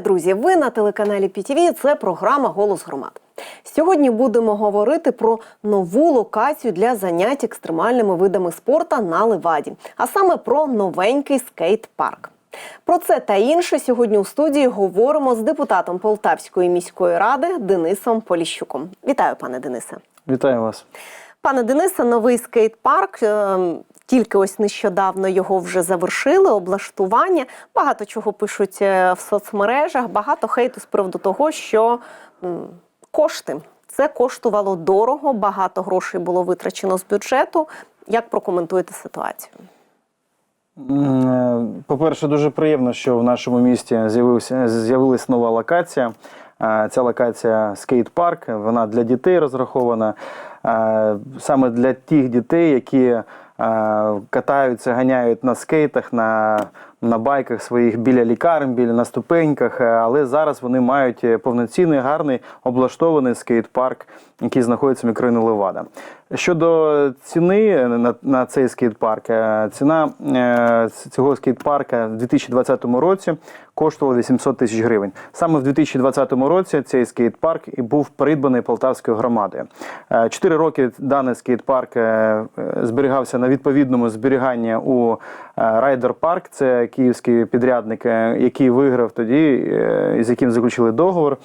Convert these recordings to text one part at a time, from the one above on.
Вітаю, друзі! Ви на телеканалі ПІТІВІ. Це програма Голос громад. Сьогодні будемо говорити про нову локацію для занять екстремальними видами спорту на Леваді, а саме про новенький скейт-парк. Про це та інше сьогодні у студії говоримо з депутатом Полтавської міської ради Денисом Поліщуком. Вітаю, пане Денисе. Вітаю вас. Пане Денисе, новий скейт-парк. Тільки ось нещодавно його вже завершили, облаштування. Багато чого пишуть е, в соцмережах, багато хейту з приводу того, що кошти це коштувало дорого, багато грошей було витрачено з бюджету. Як прокоментуєте ситуацію? Е, По-перше, дуже приємно, що в нашому місті з'явилась нова локація. Е, Ця локація скейт-парк. Вона для дітей розрахована. Саме для тих дітей, які катаються, ганяють на скейтах, на, на байках своїх біля лікарень, біля на ступеньках. Е, Але зараз вони мають е, повноцінний, гарний облаштований скейт-парк, який знаходиться в мікрорайоні Левада. Щодо ціни на, на цей скейт-парк, е, ціна е, цього скейт-парка в 2020 році коштувала 800 тисяч гривень. Саме в 2020 році цей скейт-парк і був придбаний Полтавською громадою. Е, Чотири роки даний скейт-парк е, е, зберігався на відповідному зберіганні у е, Райдер Парк. Це київський підрядник, який виграв тоді, е, з яким заключили договор.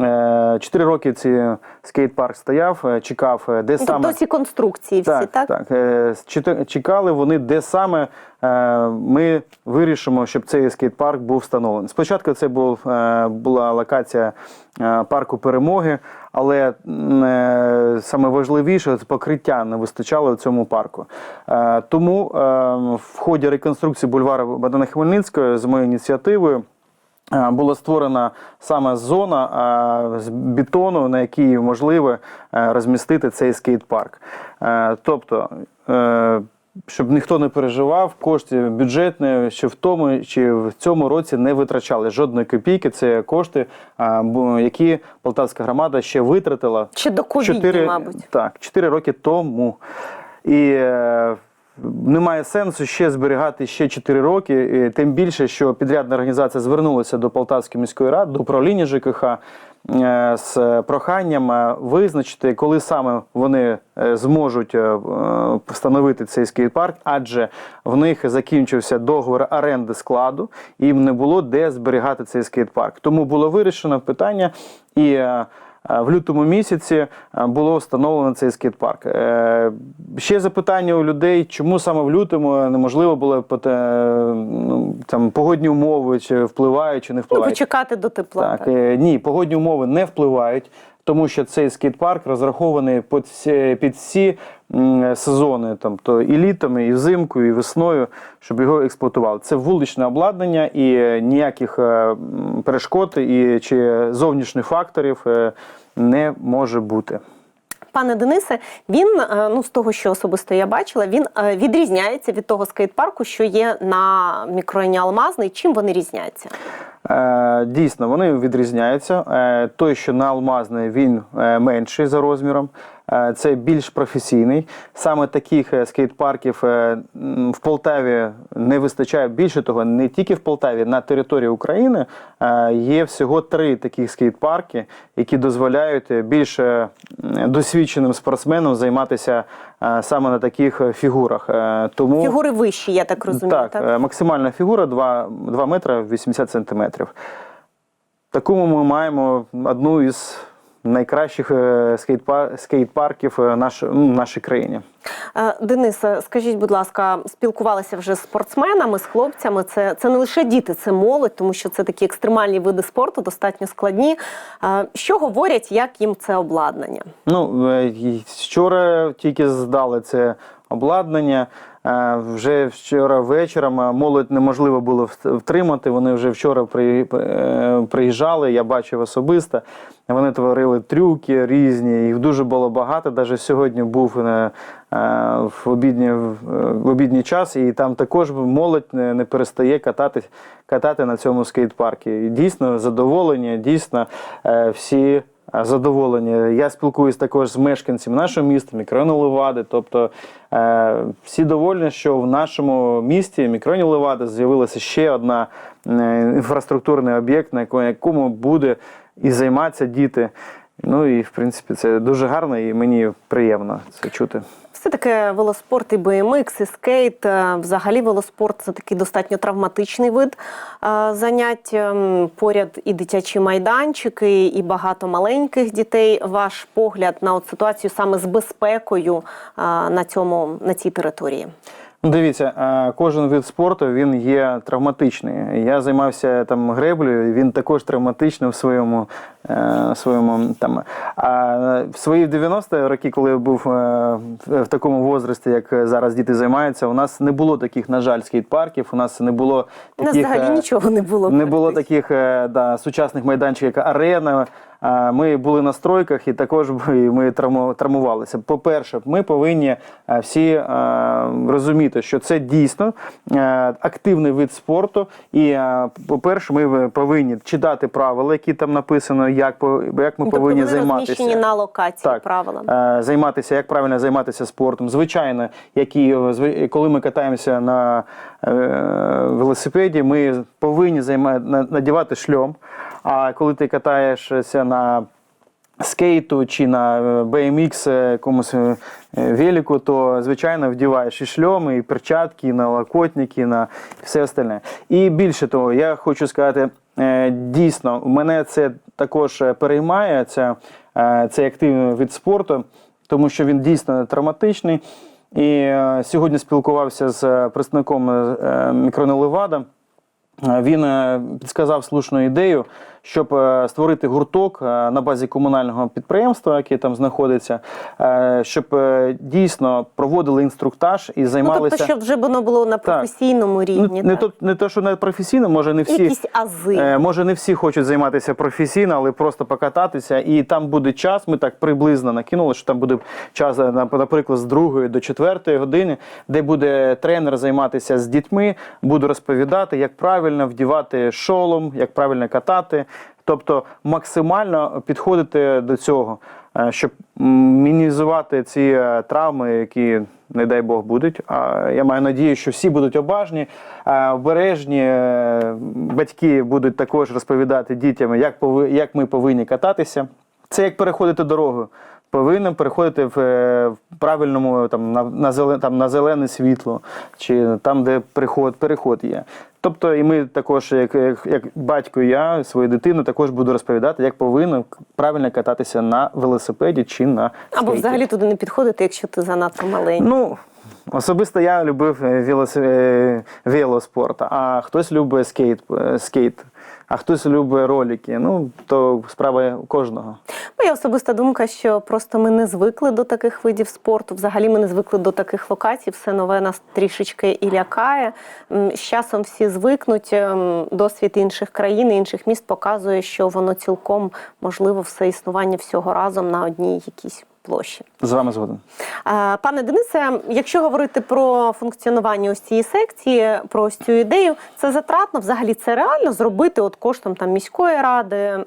Е, Чотири роки цей скейт-парк стояв, чекав, де Ну, саме Тобто ці конструкції всі, так? так, так. Чекали вони, де саме ми вирішимо, щоб цей скейт-парк був встановлений. Спочатку це був, була локація парку перемоги, але е, саме важливіше покриття не вистачало в цьому парку. Е, Тому е, в ході реконструкції бульвару Богдана Хмельницького з моєю ініціативою. Була створена саме зона з бетону, на якій можливо розмістити цей скейт-парк. Тобто, щоб ніхто не переживав, кошти бюджетні, що в тому чи в цьому році не витрачали жодної копійки. Це кошти, які Полтавська громада ще витратила Чи до ковідні, мабуть. так, 4 роки тому. І е, немає сенсу ще зберігати ще 4 роки, тим більше, що підрядна організація звернулася до Полтавської міської ради, до управління ЖКХ е, з проханням е, визначити, коли саме вони е, зможуть встановити цей скейт-парк, адже в них закінчився договір оренди складу, і їм не було де зберігати цей скейт-парк. Тому було вирішено питання і. Е, В лютому місяці е, було встановлено цей скейт-парк. Е, Ще запитання у людей, чому саме в лютому неможливо було ну, там, погодні умови, чи впливають, чи не Ну, почекати до тепла. Так, так. ні, погодні умови не впливають, тому що цей скейт-парк розрахований під всі, під всі сезони, там то і літом, і взимку, і весною, щоб його експлуатували. Це вуличне обладнання і е, ніяких е, перешкод і чи зовнішніх факторів е, не може бути. Пане Денисе, він е, ну з того, що особисто я бачила, він е, відрізняється від того скейт-парку, що є на мікрорайоні Алмазний. Чим вони різняться? Е, Дійсно, вони відрізняються. Той, що на алмазний, він менший за розміром. Е, Це більш професійний. Саме таких е, скейт-парків е, в Полтаві не вистачає. Більше того, не тільки в Полтаві, на території України є всього три таких скейт-парки, які дозволяють більш досвідченим спортсменам займатися саме на таких фігурах. Тому Фігури вищі, я так розумію. так, Так, максимальна фігура 2, 2 метри 80 сантиметрів. Такому ми маємо одну із найкращих е, скейт-пар- скейт-парків е, наш, ну, в нашій країні. Е, скажіть, будь ласка, спілкувалися вже з спортсменами, з хлопцями. Це, це не лише діти, це молодь, тому що це такі екстремальні види спорту, достатньо складні. Що говорять, як їм це обладнання? Ну, вчора тільки здали це обладнання. Е, Вже вчора вечором е, молодь неможливо було втримати. Вони вже вчора е, приїжджали, я бачив особисто. Вони творили трюки різні, їх дуже було багато. Навіть сьогодні був в обідній, в обідній час, і там також молодь не, перестає катати, катати на цьому скейт-парку. Дійсно задоволені, дійсно всі задоволені. Я спілкуюсь також з мешканцями нашого міста, мікрорайону Левади. Тобто е, всі довольні, що в нашому місті, мікрорайоні Левади, з'явилася ще одна е, інфраструктурний об'єкт, на якому буде і займатися діти. Ну і в принципі це дуже гарно і мені приємно це чути. Все таки велоспорт і BMX, і скейт. е, Взагалі велоспорт це такий достатньо травматичний вид е, занять. Ем, Поряд і дитячі майданчики, і багато маленьких дітей. Ваш погляд на от ситуацію саме з безпекою е, на цьому на цій території. Ну, Дивіться, е, кожен вид спорту він є травматичний. Я займався там греблею, він також травматичний в своєму е, своєму там. А в свої 90 роки, коли я був е, в такому возрасті, як зараз діти займаються, у нас не було таких, на жаль, скейт-парків. У нас не було У нас взагалі нічого не було. не було таких да, сучасних майданчиків, як арена. Ми були на стройках і також ми травмувалися. По-перше, ми повинні е, всі е, розуміти, що це дійсно е, активний вид спорту. І, по-перше, ми повинні читати правила, які там написано, як, як ми Тобто повинні вони займатися. розміщені на локації Так. правила. Займатися, як правильно займатися спортом. Звичайно, які, коли ми катаємося на велосипеді, ми повинні займа, на- надівати шльом. А коли ти катаєшся на скейту чи на е, BMX е, якомусь е, велику, то звичайно вдіваєш і шльоми, і перчатки, і налокотники, і на все остальне. І більше того, я хочу сказати, дійсно, мене це також переймає, ця, цей активний вид спорту, тому що він дійсно травматичний. І сьогодні спілкувався з представником мікрорайону Левада. Е, Він підсказав слушну ідею, щоб е, створити гурток е, на базі комунального підприємства, яке там знаходиться, е, щоб дійсно проводили інструктаж і Ну, займалися. тобто, щоб вже воно було на професійному рівні. Ну, не, так. то, не то, що не професійно, може не всі. Якісь ази. Може, не всі хочуть займатися професійно, але просто покататися. І там буде час. Ми так приблизно накинули, що там буде час, на- наприклад, з другої до четвертої години, де буде тренер займатися з дітьми, буде розповідати, як правильно вдівати шолом, як правильно катати. Тобто максимально підходити до цього, е, щоб мінімізувати ці е, травми, які, не дай Бог, будуть. А я маю надію, що всі будуть обажні, е, обережні. Батьки будуть також розповідати дітям, як, як ми повинні кататися. Це як переходити дорогу. Повинен переходити в, правильному там на, на, зеле, там, на зелене світло, чи там, де переход, переход є. Тобто, і ми також, як, як, як батько, і я свою дитину також буду розповідати, як повинен правильно кататися на велосипеді чи на Або взагалі туди не підходити, якщо ти занадто маленький. Ну, особисто я любив е, е, велоспорт, а хтось любить скейт, е, скейт, а хтось любить ролики. Ну, то справа кожного. Моя особиста думка, що просто ми не звикли до таких видів спорту. Взагалі ми не звикли до таких локацій. Все нове нас трішечки і лякає. З часом всі звикнуть. Ем, Досвід інших країн, інших міст показує, що воно цілком можливо все існування всього разом на одній якійсь площі. З вами згоден. Пане Денисе, якщо говорити про функціонування ось цієї секції, про ось цю ідею, це затратно, взагалі це реально зробити от коштом там міської ради.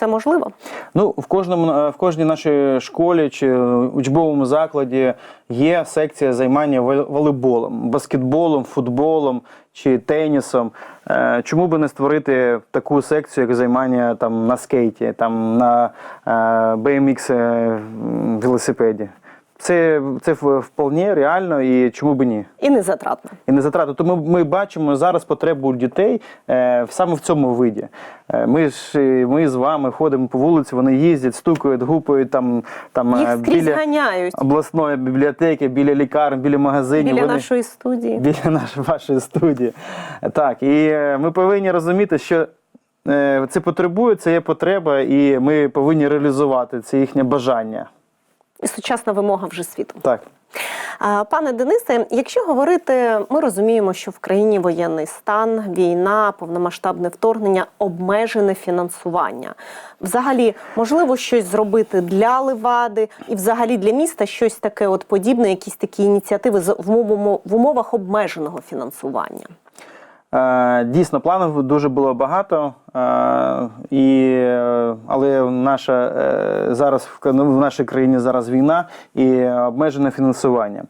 Це можливо? Ну, в кожному е, в кожній нашій школі чи учбовому закладі є секція займання волейболом, баскетболом, футболом чи тенісом. Е, Чому би не створити таку секцію, як займання там на скейті, там на е, BMX е, велосипеді? Це, це вполне реально і чому би ні? І не затратно. і не затрати. То ми, ми бачимо зараз потребу дітей е, саме в цьому виді. Е, ми ж е, ми з вами ходимо по вулиці, вони їздять, стукають, гупають там, там Їх е, скрізь біля ганяють обласної бібліотеки, біля лікарень, біля магазинів. біля вони... нашої студії. Біля нашої вашої студії. Так, і е, ми повинні розуміти, що е, це потребує, це є потреба, і ми повинні реалізувати це їхнє бажання. І сучасна вимога вже світу. Так. Пане Денисе, якщо говорити, ми розуміємо, що в країні воєнний стан, війна, повномасштабне вторгнення, обмежене фінансування. Взагалі, можливо, щось зробити для Левади і взагалі для міста щось таке от подібне, якісь такі ініціативи в умовах обмеженого фінансування. Е, Дійсно, планів дуже було багато, е, і, але наша, е, зараз в нашій країні зараз війна і обмежене фінансування.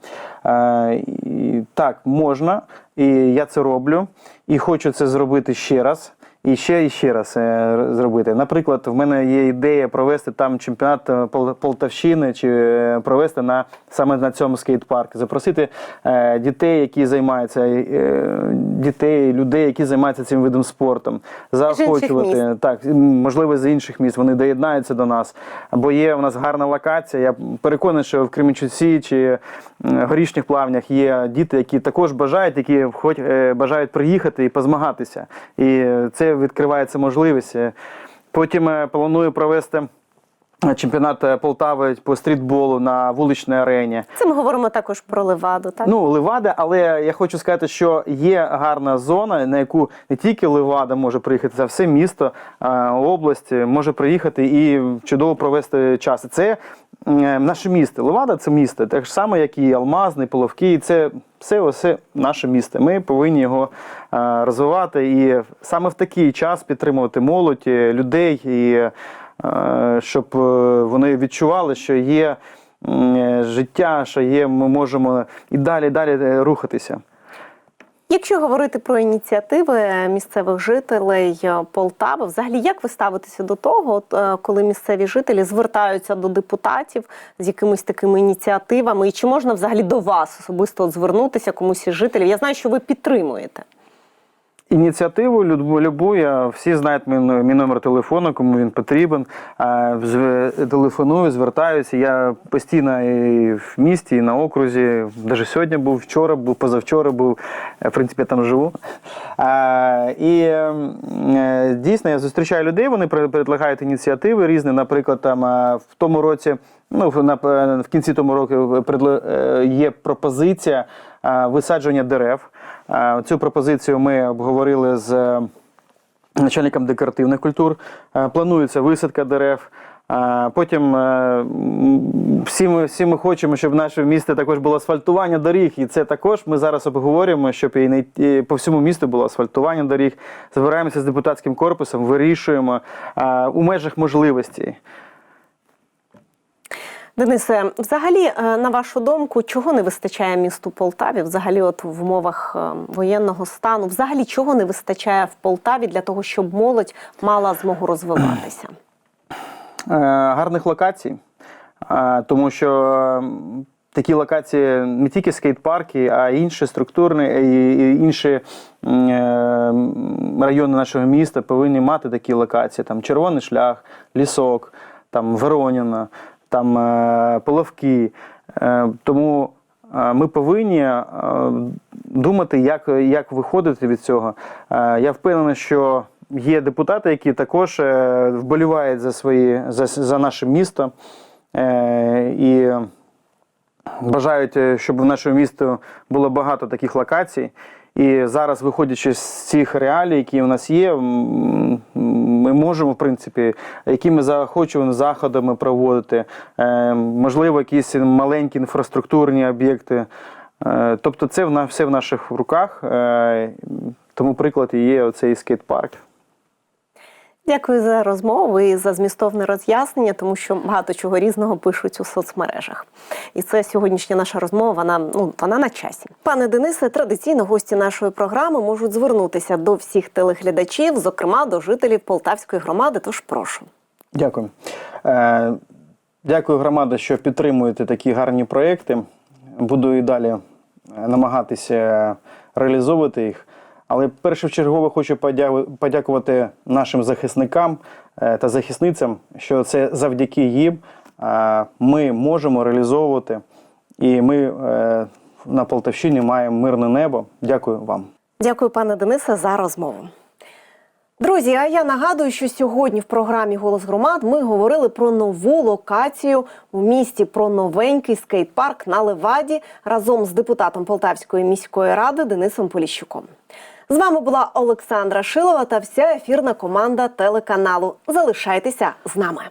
Так, можна, і я це роблю, і хочу це зробити ще раз. І ще і ще раз е, зробити. Наприклад, в мене є ідея провести там чемпіонат е, Полтавщини чи е, провести на саме на цьому скейт-парку. Запросити е, дітей, які займаються, е, дітей, людей, які займаються цим видом спорту. Заохочувати так, можливо, з інших міст вони доєднаються до нас. Бо є у нас гарна локація. Я переконаний, що в Кременчуці чи горішніх плавнях є діти, які також бажають, які хоч бажають приїхати і позмагатися. І це відкривається можливість. Потім е, планую провести. Чемпіонат е, Полтави по стрітболу на вуличній арені. Це ми говоримо також про леваду. Так Ну, Левада, але я хочу сказати, що є гарна зона, на яку не тільки Левада може приїхати, це все місто, а, область може приїхати і чудово провести час. Це е, наше місто. Левада це місто, так само, як і Алмазний, Половки. Це все, все наше місто. Ми повинні його е, розвивати і саме в такий час підтримувати молодь, е, людей і е, щоб е, вони відчували, що є е, життя, що є, ми можемо і далі, далі е, рухатися. Якщо говорити про ініціативи місцевих жителей е, Полтави, взагалі як ви ставитеся до того, е, коли місцеві жителі звертаються до депутатів з якимись такими ініціативами, і чи можна взагалі до вас особисто звернутися комусь із жителів? Я знаю, що ви підтримуєте. Ініціативу любу, я всі знають мій, номер телефону, кому він потрібен. Телефоную, звертаюся. Я постійно і в місті, і на окрузі. Навіть сьогодні був, вчора був, позавчора був. Е, В принципі, я там живу. І е, дійсно я зустрічаю людей, вони предлагають ініціативи різні. Наприклад, там е, в тому році, ну в- кінці тому року предле- е, є пропозиція е, висадження дерев. Е, Цю пропозицію ми обговорили з е, начальником декоративних культур. Е, Планується висадка дерев. Потім всі ми, всі ми хочемо, щоб в нашому місті також було асфальтування доріг. І це також ми зараз обговорюємо, щоб і не- по всьому місту було асфальтування доріг. Збираємося з депутатським корпусом, вирішуємо у межах можливостей. Денисе, взагалі, е, на вашу думку, чого не вистачає місту Полтаві? Взагалі, от в умовах е, воєнного стану, взагалі чого не вистачає в Полтаві для того, щоб молодь мала змогу розвиватися? Е, гарних локацій, тому що такі локації не тільки скейт-парки, а й інші структурні і інші райони нашого міста повинні мати такі локації. Там Червоний шлях, Лісок, там Вероніна, там е, Половки. Е, Тому е, ми повинні думати, як, як виходити від цього. Я впевнений, що є депутати, які також вболівають за свої за, за наше місто і бажають, щоб в нашому місті було багато таких локацій. І зараз, виходячи з цих реалій, які у нас є, ми можемо, в принципі, якими заохочуваними заходами проводити, е, можливо, якісь маленькі інфраструктурні об'єкти. Е, Тобто, це все в наших руках. е, Тому приклад є оцей скейт-парк. Дякую за розмову і за змістовне роз'яснення, тому що багато чого різного пишуть у соцмережах. І це сьогоднішня наша розмова. Вона ну вона на часі. Пане Денисе, традиційно гості нашої програми можуть звернутися до всіх телеглядачів, зокрема до жителів Полтавської громади. Тож прошу. Дякую. Е, Дякую, громада, що підтримуєте такі гарні проекти. Буду і далі е, намагатися реалізовувати їх. Але першочергово хочу подя- подякувати нашим захисникам е, та захисницям, що це завдяки їм е, ми можемо реалізовувати. І ми е, на Полтавщині маємо мирне небо. Дякую вам. Дякую, пане Денисе, за розмову. Друзі, а я нагадую, що сьогодні в програмі Голос громад ми говорили про нову локацію у місті, про новенький скейт-парк на Леваді разом з депутатом Полтавської міської ради Денисом Поліщуком. З вами була Олександра Шилова та вся ефірна команда телеканалу. Залишайтеся з нами.